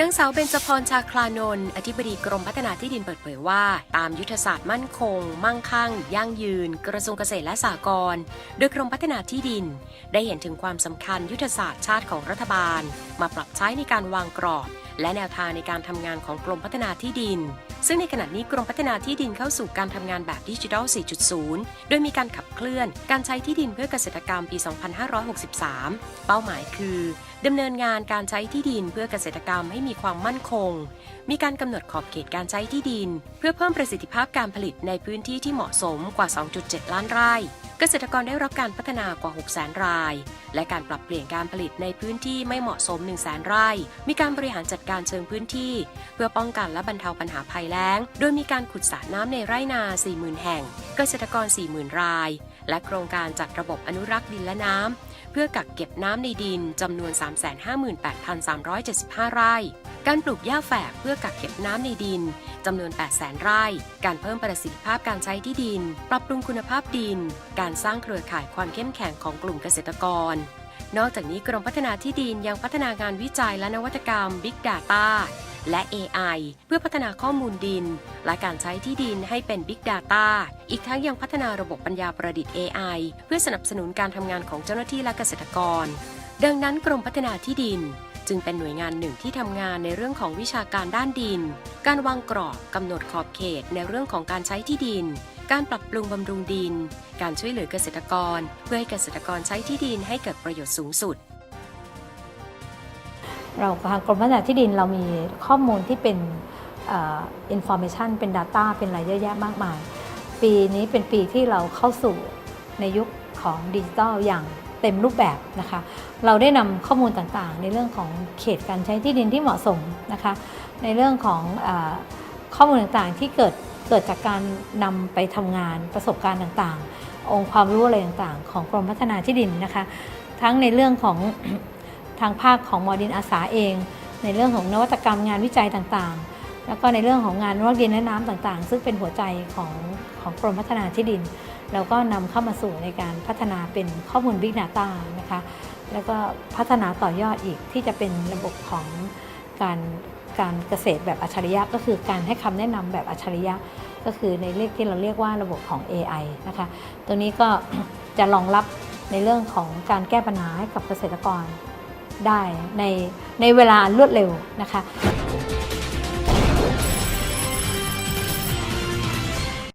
นางสาวเบญจพรชาคลานนท์อธิบดีกรมพัฒนาที่ดินเปิดเผยว่า ตามยุทธศาสตร์มั่นคง มั่งคั่ง ยั่งยืน กระทรวงเกษตรและสหกรณ์โดยกรมพัฒนาที่ดิน ได้เห็นถึงความสำคัญยุทธศาสตร์ชาติของรัฐบาล มาปรับใช้ในการวางกรอบ และแนวทางในการทำงานของกรมพัฒนาที่ดิน ซึ่งในขณะนี้กรมพัฒนาที่ดินเข้าสู่การทำงานแบบดิจิทัล 4.0 โดยมีการขับเคลื่อนการใช้ที่ดินเพื่อเกษตรกรรมปี 2563 เป้าหมายคือดำเนินงานการใช้ที่ดินเพื่อเกษตรกรรมให้มีความมั่นคง มีการกำหนดขอบเขตการใช้ที่ดิน เพื่อเพิ่มประสิทธิภาพการผลิตในพื้นที่ที่เหมาะสมกว่า 2.7 ล้านไร่ เกษตรกรได้รับการพัฒนากว่า 6 0 0 0 0ราย และการปรับเปลี่ยนการผลิตในพื้นที่ไม่เหมาะสม 1 0 0 0 0 0 ไร่ มีการบริหารจัดการเชิงพื้นที่ เพื่อป้องกันและบรรเทาปัญหาภัยแล้ง โดยมีการขุดสระน้ำในไร่นา 40,000 แห่ง เกษตรกร 40,000 ราย และโครงการจัดระบบอนุรักษ์ดินและน้ำ พื่อกักเก็บน้ำในดินจำนวน 358,375 ไร่ การปลูกหญ้าแฝกเพื่อกักเก็บน้ำในดินจำนวน 800,000 ไร่ การเพิ่มประสิทธิภาพการใช้ที่ดิน ปรับปรุงคุณภาพดิน การสร้างเครือข่ายความเข้มแข็งของกลุ่มเกษตรกร นอกจากนี้กรมพัฒนาที่ดินยังพัฒนางานวิจัยและนวัตกรรม Big Data และ AI เพื่อพัฒนาข้อมูลดิน และการใช้ที่ดินให้เป็น Big Data อีกทั้งยังพัฒนาระบบปัญญาประดิษฐ์ AI เพื่อสนับสนุนการทำงานของเจ้าหน้าที่และเกษตรกร ดังนั้นกรมพัฒนาที่ดิน จึงเป็นหน่วยงานหนึ่งที่ทำงานในเรื่องของวิชาการด้านดิน การวางกรอบกำหนดขอบเขตในเรื่องของการใช้ที่ดินการปรับปรุงบำรุงดิน การช่วยเหลือเกษตรกร เพื่อให้เกษตรกรใช้ที่ดินให้เกิดประโยชน์สูงสุด เราทางกรมพัฒนาที่ดินเรามีข้อมูลที่เป็นอ่อ information เป็น Data เป็นอะไรเยอะแยะมากมาย ปีนี้เป็นปีที่เราเข้าสู่ในยุคของดิจิทัลอย่างเต็มรูปแบบนะคะ เราได้นำข้อมูลต่างๆ ในเรื่องของเขตการใช้ที่ดินที่เหมาะสมนะคะ ในเรื่องของออข้อมูลต่างๆที่เกิดเกิดจากการนำไปทำงานประสบการณ์ต่างๆ องค์ความรู้อะไรต่างๆ ของกรมพัฒนาที่ดินนะคะ ทั้งในเรื่องของ ทางภาคของมอดินอาสาเอง ในเรื่องของนวัตกรรมงานวิจัยต่างๆ แล้วก็ในเรื่องของงานรอกดินและน้ำต่างๆ ซึ่งเป็นหัวใจของของกรมพัฒนาที่ดิน เราก็นำเข้ามาสู่ในการพัฒนาเป็นข้อมูล Big Data นะคะแล้วก็พัฒนาต่อยอดอีกที่จะเป็นระบบของการการเกษตรแบบอัจฉริยะ ก็คือการให้คำแนะนำแบบอัจฉริยะ ก็คือในเลขที่เราเรียกว่าระบบของ AI นะคะตัวนี้ก็จะรองรับในเรื่องของการแก้ปัญหาให้กับเกษตรกร ได้ในในเวลารวดเร็วนะคะ